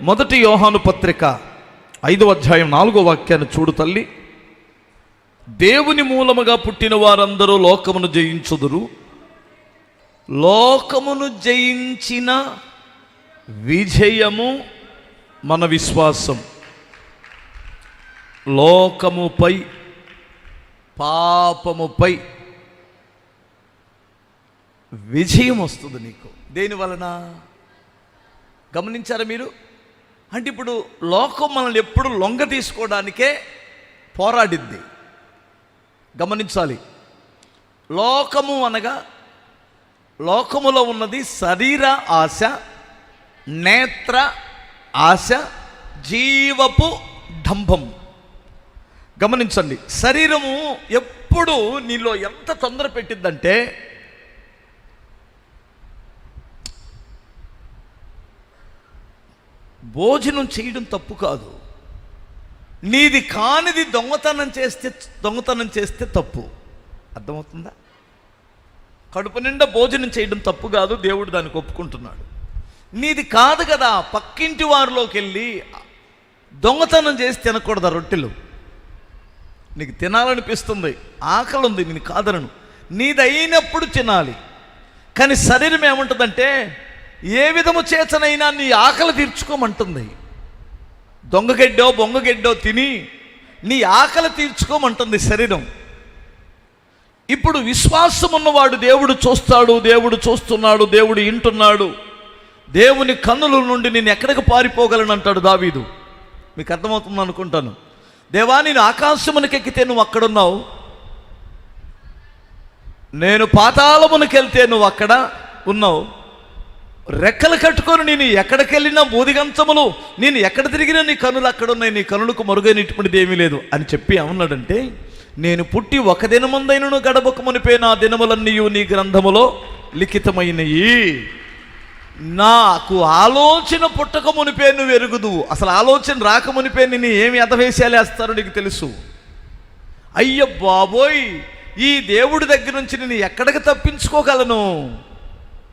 మొదటి యోహాను పత్రిక ఐదో అధ్యాయం నాలుగో వాక్యాన్ని చూడు తల్లి. దేవుని మూలముగా పుట్టిన వారందరూ లోకమును జయించుదురు. లోకమును జయించిన విజయము మన విశ్వాసం. లోకముపై పాపముపై విజయం వస్తుంది నీకు. దేని వలన? గమనించారా మీరు? అంటే ఇప్పుడు లోకం మనల్ని ఎప్పుడు లొంగ తీసుకోవడానికే పోరాడిద్ది. గమనించాలి. లోకము అనగా లోకములో ఉన్నది శరీర ఆశ నేత్ర ఆశ జీవపు డంభం. గమనించండి. శరీరము ఎప్పుడు నీలో ఎంత తొందర పెట్టిద్దంటే భోజనం చేయడం తప్పు కాదు. నీది కానిది దొంగతనం చేస్తే దొంగతనం చేస్తే తప్పు. అర్థమవుతుందా? కడుపు నిండా భోజనం చేయడం తప్పు కాదు దేవుడు దానికి ఒప్పుకుంటున్నాడు. నీది కాదు కదా పక్కింటి వారిలోకి వెళ్ళి దొంగతనం చేసి తినకూడదా రొట్టెలు? నీకు తినాలనిపిస్తుంది ఆకలి ఉంది నేను కాదనను. నీదైనప్పుడు తినాలి. కానీ శరీరం ఏముంటుందంటే ఏ విధము చేతనైనా నీ ఆకలి తీర్చుకోమంటుంది. దొంగగెడ్డో బొంగగెడ్డో తిని నీ ఆకలి తీర్చుకోమంటుంది శరీరం. ఇప్పుడు విశ్వాసం ఉన్నవాడు దేవుడు చూస్తాడు దేవుడు చూస్తున్నాడు దేవుడు వింటున్నాడు దేవుని కన్నుల నుండి నేను ఎక్కడికి పారిపోగలను అంటాడు దావీదు. మీకు అర్థమవుతుంది అనుకుంటాను. దేవా నేను ఆకాశమునకెక్కితే నువ్వు అక్కడున్నావు. నేను పాతాళమునకెళ్తే నువ్వు అక్కడ ఉన్నావు. రెక్కలు కట్టుకొని నేను ఎక్కడికి వెళ్ళినా బోధిగంచములు నేను ఎక్కడ తిరిగినా నీ కనులు అక్కడ ఉన్నాయి నీ కనులకు మరుగైనటువంటిది ఏమీ లేదు అని చెప్పి ఏమన్నాడంటే నేను పుట్టి ఒక దినముందైనను గడపక మునిపే నా దినములన్నీ నీ గ్రంథములో లిఖితమైనయి. నాకు ఆలోచన పుట్టక మునిపే నువ్వు ఎరుగుదు. అసలు ఆలోచన రాక మునిపే నేను ఏమి అతవేశాలేస్తారో నీకు తెలుసు. అయ్య బాబోయ్ ఈ దేవుడి దగ్గర నుంచి నేను ఎక్కడికి తప్పించుకోగలను?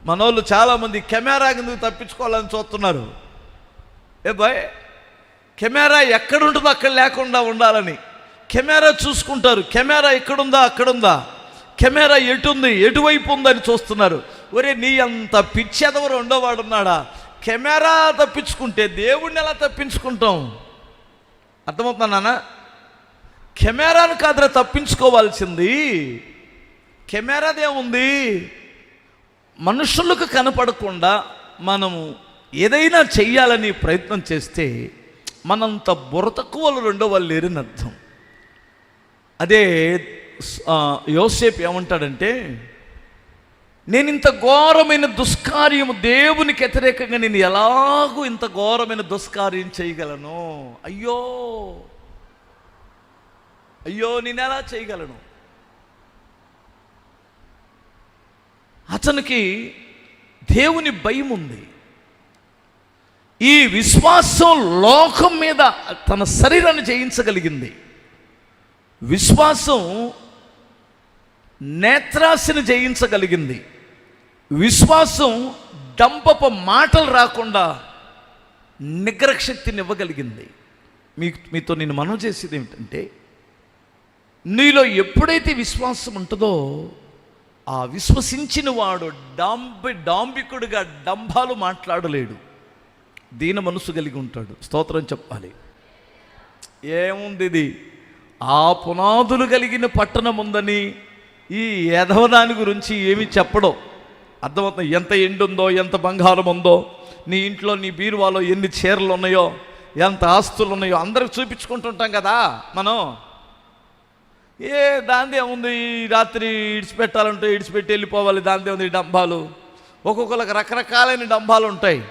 మనోళ్ళు చాలామంది కెమెరా కిందకు తప్పించుకోవాలని చూస్తున్నారు. ఏ బాయ్ కెమెరా ఎక్కడ ఉంటుందో అక్కడ లేకుండా ఉండాలని. కెమెరా చూసుకుంటారు. కెమెరా ఎక్కడుందా అక్కడుందా? కెమెరా ఎటుంది ఎటువైపు ఉందని చూస్తున్నారు. ఒరే నీ అంత పిచ్చెదవరు ఉండేవాడు ఉన్నాడా? కెమెరా తప్పించుకుంటే దేవుణ్ణి ఎలా తప్పించుకుంటాం? అర్థమవుతున్నానా నాన్న? కెమెరాను కాదురా తప్పించుకోవాల్సింది. కెమెరాదేముంది? మనుషులకు కనపడకుండా మనము ఏదైనా చెయ్యాలని ప్రయత్నం చేస్తే మనంత బురతక్కువలు రెండో వాళ్ళు లేరని అర్థం. అదే యోసేపు ఏమంటాడంటే నేను ఇంత ఘోరమైన దుష్కార్యము దేవునికి వ్యతిరేకంగా నేను ఎలాగూ ఇంత ఘోరమైన దుష్కార్యం చేయగలను? అయ్యో! అయ్యో నేను ఎలా చేయగలను? అతనికి దేవుని భయం ఉంది. ఈ విశ్వాసం లోకం మీద తన శరీరాన్ని జయించగలిగింది. విశ్వాసం నేత్రాశిని జయించగలిగింది. విశ్వాసం డంపప మాటలు రాకుండా నిగ్రహశక్తిని ఇవ్వగలిగింది. మీ మీతో నేను మనం చేసేది ఏమిటంటే నీలో ఎప్పుడైతే విశ్వాసం ఉంటుందో ఆ విశ్వసించిన వాడు డాంబి డాంబికుడుగా డంబాలు మాట్లాడలేడు. దీన మనసు కలిగి ఉంటాడు. స్తోత్రం చెప్పాలి. ఏముంది ఇది ఆ పునాదులు కలిగిన పట్టణం ఉందని ఈ యధవదాని గురించి ఏమి చెప్పడం? అర్థమవుతుంది. ఎంత ఎండుందో ఎంత బంగారం ఉందో నీ ఇంట్లో నీ బీరువాలో ఎన్ని చీరలు ఉన్నాయో ఎంత ఆస్తులు ఉన్నాయో అందరికి చూపించుకుంటుంటాం కదా మనం. ఏ దాందే ఉంది. ఈ రాత్రి ఇడిచిపెట్టాలంటే ఇడిచిపెట్టి వెళ్ళిపోవాలి. దాందే ఉంది ఈ డంబాలు ఒక్కొక్కరికి రకరకాలైన డంబాలు ఉంటాయి.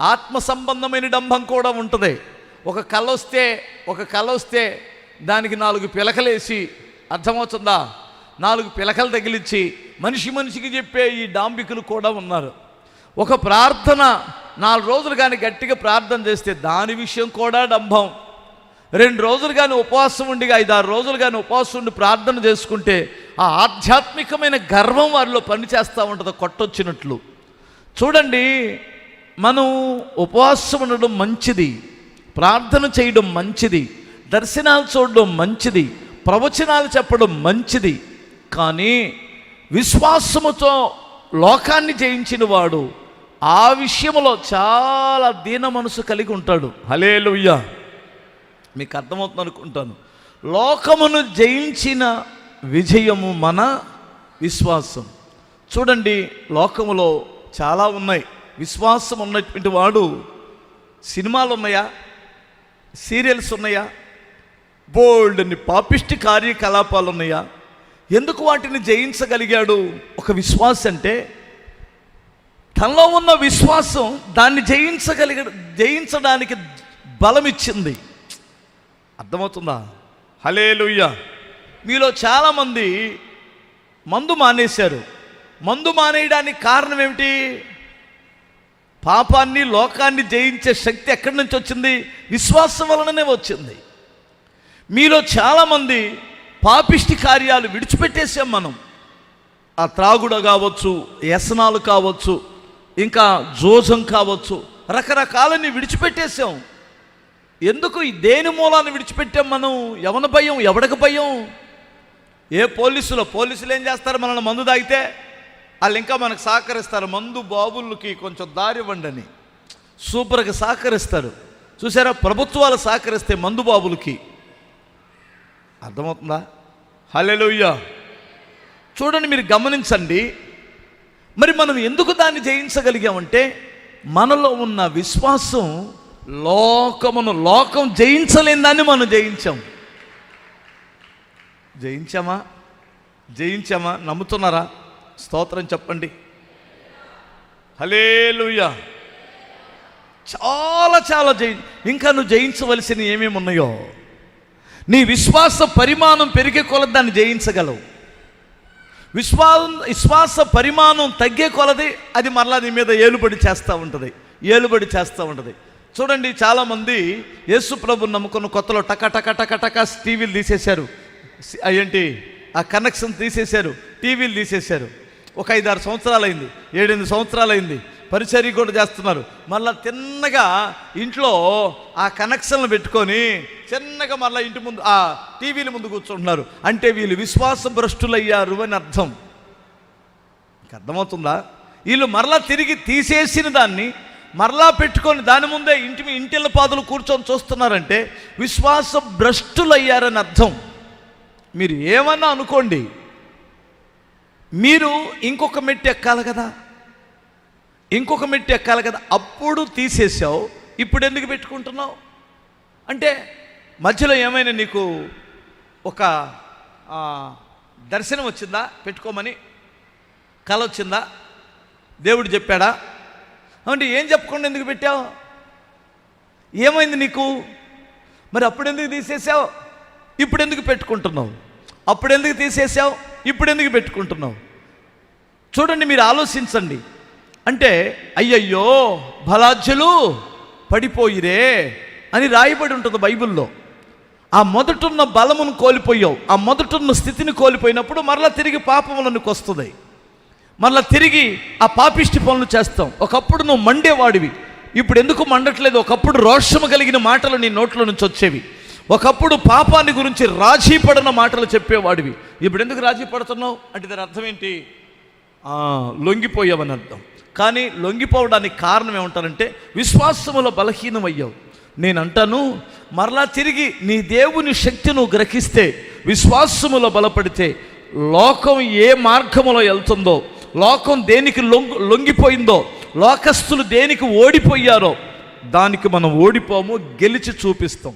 ఆత్మ సంబంధమైన డంభం కూడా ఉంటుంది. ఒక కళ వస్తే ఒక కళ వస్తే దానికి నాలుగు పిలకలేసి అర్థమవుతుందా? నాలుగు పిలకలు తగిలించి మనిషి మనిషికి చెప్పే ఈ డాంబికులు కూడా ఉన్నారు. ఒక ప్రార్థన నాలుగు రోజులు కానీ గట్టిగా ప్రార్థన చేస్తే దాని విషయం కూడా డంభం. రెండు రోజులు కానీ ఉపవాసం ఉండి ఐదారు రోజులు కానీ ఉపవాసం ఉండి ప్రార్థన చేసుకుంటే ఆ ఆధ్యాత్మికమైన గర్వం వారిలో పనిచేస్తూ ఉంటుంది కొట్టొచ్చినట్లు. చూడండి మనం ఉపవాసం ఉండడం మంచిది ప్రార్థన చేయడం మంచిది దర్శనాలు చూడడం మంచిది ప్రవచనాలు చెప్పడం మంచిది కానీ విశ్వాసముతో లోకాన్ని జయించిన వాడు ఆ విషయంలో చాలా దీన మనసు కలిగి ఉంటాడు. హలేలుయ్య మీకు అర్థమవుతుంది అనుకుంటాను. లోకమును జయించిన విజయము మన విశ్వాసం. చూడండి లోకములో చాలా ఉన్నాయి. విశ్వాసం ఉన్నటువంటి వాడు సినిమాలు ఉన్నాయా సీరియల్స్ ఉన్నాయా? బోల్డ్ అని పాపిష్టి కార్యకలాపాలు ఉన్నాయా ఎందుకు వాటిని జయించగలిగాడు ఒక విశ్వాసం అంటే తనలో ఉన్న విశ్వాసం దాన్ని జయించగలిగ జయించడానికి బలం ఇచ్చింది అర్థమవుతుందా? హలేలుయ్య మీలో చాలామంది మందు మానేశారు. మందు మానేయడానికి కారణం ఏమిటి? పాపాన్ని లోకాన్ని జయించే శక్తి ఎక్కడి నుంచి వచ్చింది? విశ్వాసం వలననే వచ్చింది. మీలో చాలామంది పాపిష్టి కార్యాలు విడిచిపెట్టేసాం మనం. ఆ త్రాగుడ కావచ్చు వ్యసనాలు కావచ్చు ఇంకా జోజం కావచ్చు రకరకాలని విడిచిపెట్టేసాం ఎందుకు ఈ దేని మూలాన్ని విడిచిపెట్టాం మనం? ఎవన భయం? ఎవడికి భయం? ఏ పోలీసులో? పోలీసులు ఏం చేస్తారు? మనల్ని మందు తాగితే వాళ్ళు ఇంకా మనకు సహకరిస్తారు. మందు బాబులకి కొంచెం దారి ఇవ్వండి సూపర్గా సహకరిస్తారు. చూసారా? ప్రభుత్వాలు సహకరిస్తే మందు బాబులకి. అర్థమవుతుందా? హలెలుయ్యా చూడండి మీరు గమనించండి. మరి మనం ఎందుకు దాన్ని జయించగలిగామంటే మనలో ఉన్న విశ్వాసం లోకమును లోకం జయించలేని దాన్ని మనం జయించాం. జయించామా? జయించామా? నమ్ముతున్నారా? స్తోత్రం చెప్పండి. హలేలుయ్య చాలా చాలా జయి ఇంకా నువ్వు జయించవలసినవి ఏమేమి ఉన్నాయో? నీ విశ్వాస పరిమాణం పెరిగే కొలది దాన్ని జయించగలవు. విశ్వాసం విశ్వాస పరిమాణం తగ్గే కొలది అది మరలా నీ మీద ఏలుబడి చేస్తూ ఉంటుంది. ఏలుబడి చేస్తూ ఉంటుంది. చూడండి చాలామంది యేసు ప్రభు నమ్ముకున్న కొత్తలో టక టక టక టక టీవీలు తీసేశారు. ఆ ఏంటి? ఆ కనెక్షన్ తీసేశారు టీవీలు తీసేశారు. ఒక ఐదారు సంవత్సరాలు అయింది ఏడెనిమిది సంవత్సరాలు అయింది పరిచర్య కూడా చేస్తున్నారు. మళ్ళా తిన్నగా ఇంట్లో ఆ కనెక్షన్లు పెట్టుకొని చిన్నగా మళ్ళీ ఇంటి ముందు ఆ టీవీల ముందు కూర్చుంటున్నారు. అంటే వీళ్ళు విశ్వాస భ్రష్టులయ్యారు అని అర్థం. అర్థమవుతుందా? వీళ్ళు మరలా తిరిగి తీసేసిన దాన్ని మరలా పెట్టుకొని దాని ముందే ఇంటి మీ- ఇంటిళ్ళ పాదులు కూర్చొని చూస్తున్నారంటే విశ్వాస భ్రష్టులయ్యారని అర్థం. మీరు ఏమన్నా అనుకోండి మీరు ఇంకొక మెట్టు ఎక్కాలి కదా. ఇంకొక మెట్టు ఎక్కాలి కదా. అప్పుడు తీసేసావు ఇప్పుడు ఎందుకు పెట్టుకుంటున్నావు? అంటే మధ్యలో ఏమైనా నీకు ఒక దర్శనం వచ్చిందా? పెట్టుకోమని. కళ వచ్చిందా? దేవుడు చెప్పాడా? అంటే ఏం చెప్పకుండా ఎందుకు పెట్టావు? ఏమైంది నీకు? మరి అప్పుడు ఎందుకు తీసేసావు? ఇప్పుడు ఎందుకు పెట్టుకుంటున్నావు? అప్పుడు ఎందుకు తీసేసావు? ఇప్పుడు ఎందుకు పెట్టుకుంటున్నావు? చూడండి మీరు ఆలోచించండి. అంటే అయ్యయ్యో బలాజ్యులు పడిపోయిరే అని రాయబడి ఉంటుంది బైబిల్లో. ఆ మొదటున్న బలమును కోల్పోయావు ఆ మొదటున్న స్థితిని కోల్పోయినప్పుడు మరలా తిరిగి పాపములకు వస్తుంది. మరలా తిరిగి ఆ పాపిష్టి పనులు చేస్తాం. ఒకప్పుడు నువ్వు మండేవాడివి. ఇప్పుడు ఎందుకు మండట్లేదు? ఒకప్పుడు రోషము కలిగిన మాటలు నీ నోట్లో నుంచి వచ్చేవి. ఒకప్పుడు పాపాన్ని గురించి రాజీ పడిన మాటలు చెప్పేవాడివి. ఇప్పుడు ఎందుకు రాజీ పడుతున్నావు? అంటే దాని అర్థం ఏంటి? లొంగిపోయావని అర్థం. కానీ లొంగిపోవడానికి కారణం ఏమంటారంటే విశ్వాసములో బలహీనమయ్యావు. నేను అంటాను మరలా తిరిగి నీ దేవుని శక్తి నువ్వు గ్రహిస్తే విశ్వాసములో బలపడితే లోకం ఏ మార్గములో వెళ్తుందో లోకం దేనికి లొంగ్ లొంగిపోయిందో లోకస్తులు దేనికి ఓడిపోయారో దానికి మనం ఓడిపోము గెలిచి చూపిస్తాం.